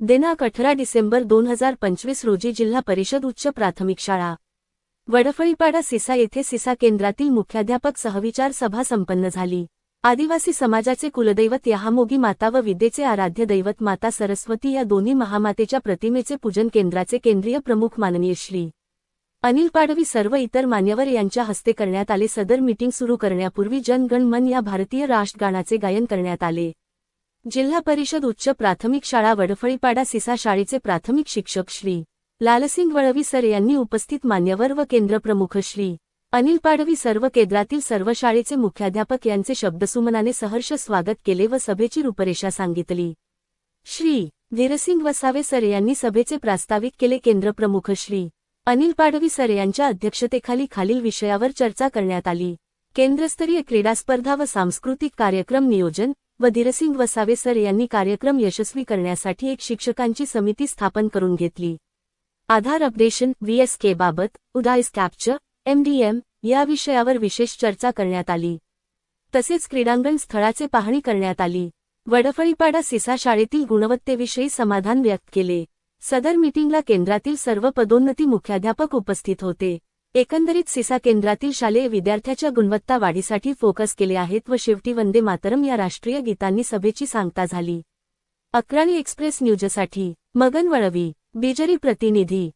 दिनांक अठरा डिसेंबर दोन हजार पंचवीस रोजी जिल्हा परिषद उच्च प्राथमिक शाळा वडफळीपाडा सिसा येथे सिसा केंद्रातील मुख्याध्यापक सहविचार सभा संपन्न झाली. आदिवासी समाजाचे कुलदैवत यहामोगी माता व विद्येचे आराध्य दैवत माता सरस्वती या दोन्ही महामातेच्या प्रतिमेचे पूजन केंद्राचे केंद्रीय प्रमुख माननीय श्री. अनिल पाडवी सर्व इतर मान्यवर यांच्या हस्ते करण्यात आले. सदर मीटिंग सुरू करण्यापूर्वी जनगण मन या भारतीय राष्ट्रगानाचे गायन करण्यात आले. जिल्हा परिषद उच्च प्राथमिक शाळा वडफळीपाडा सिसा शाळेचे प्राथमिक शिक्षक श्री लालसिंग वळवी सर यांनी उपस्थित मान्यवर व केंद्रप्रमुख श्री अनिल पाडवी सर्व केंद्रातील सर्व शाळेचे मुख्याध्यापक यांचे शब्दसुमनाने सहर्ष स्वागत केले व सभेची रूपरेषा सांगितली. श्री धीरसिंग वसावे सर यांनी सभेचे प्रास्ताविक केले. केंद्रप्रमुख श्री अनिल पाडवी सर यांच्या अध्यक्षतेखाली खालील विषयावर चर्चा करण्यात आली. केंद्रस्तरीय क्रीडा स्पर्धा व सांस्कृतिक कार्यक्रम नियोजन व धीरसिंग वसावे सर यांनी कार्यक्रम यशस्वी करण्यासाठी एक शिक्षकांची समिती स्थापन करून घेतली. आधार अपडेशन व्हीएसके बाबत उदाईस कॅप्चर एमडीएम या विषयावर विशेष चर्चा करण्यात आली. तसेच क्रीडांगण स्थळाचे पाहणी करण्यात आली. वडफळीपाडा सिसा शाळेतील गुणवत्तेविषयी समाधान व्यक्त केले. सदर मीटिंगला केंद्रातील सर्व पदोन्नती मुख्याध्यापक उपस्थित होते. एकंदरीत सिसा केंद्रातील शालेय विद्यार्थ्याच्या गुणवत्ता वाढीसाठी फोकस केले आहेत व शेवटी वंदे मातरम या राष्ट्रीय गीतांनी सभेची सांगता झाली. अक्राणी एक्सप्रेस न्यूजसाठी मगन वळवी बिजरी प्रतिनिधी